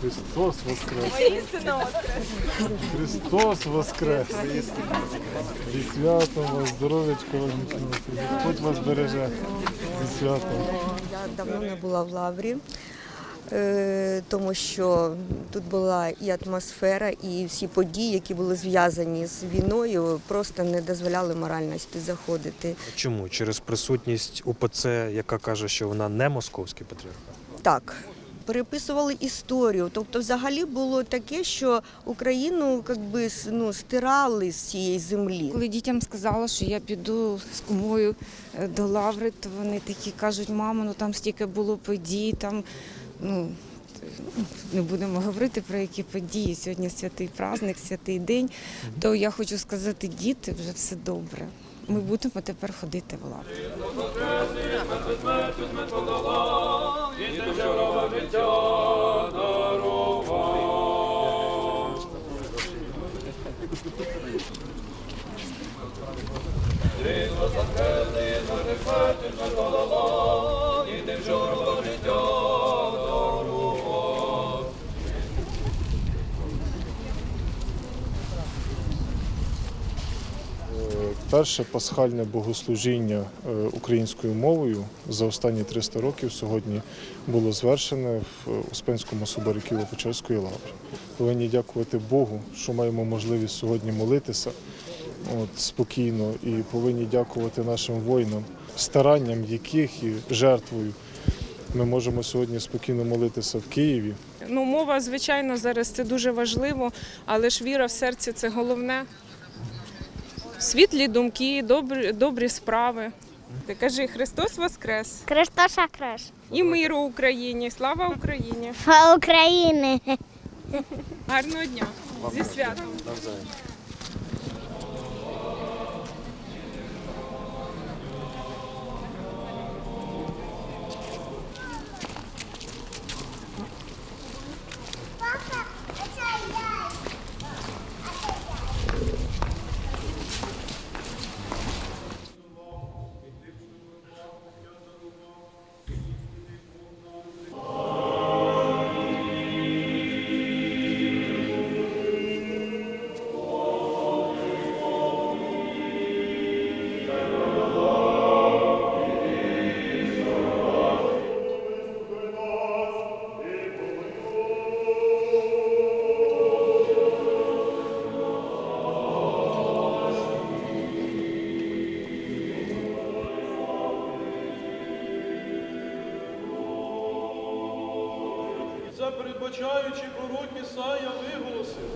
Христос Воскрес! Христос Воскрес! Зі святом вас, здоров'ячко міцного. Господь вас береже. Зі святом. Я давно не була в лаврі, е, тому що тут була і атмосфера, і всі події, які були зв'язані з війною, просто не дозволяли морально сюди заходити. Чому? Через присутність УПЦ, яка каже, що вона не московський патріархат? Так. Переписували історію, тобто, взагалі було таке, що Україну якби ну, стирали з цієї землі. Коли дітям сказала, що я піду з кумою е, до лаври, то вони такі кажуть, мамо, ну там стільки було подій, там ну. ну, Не будемо говорити про які події. Сьогодні святий праздник, святий день. То я хочу сказати, діти, вже все добре. Ми будемо тепер ходити в лавру. Перше пасхальне богослужіння е, українською мовою за останні 300 років сьогодні було звершене в Успенському соборі Києво-Печерської лаври. Повинні дякувати Богу, що маємо можливість сьогодні молитися от, спокійно, і повинні дякувати нашим воїнам, старанням яких і жертвою ми можемо сьогодні спокійно молитися в Києві. Ну, мова, звичайно, зараз це дуже важливо, але ж віра в серці це головне. Світлі думки, добрі, добрі справи. Ти кажи Христос Воскрес Христос Воскрес! і миру Україні. Слава Україні! Слава Україні! Гарного дня! Зі святом! Передбачаючи пророк Ісая виголосив.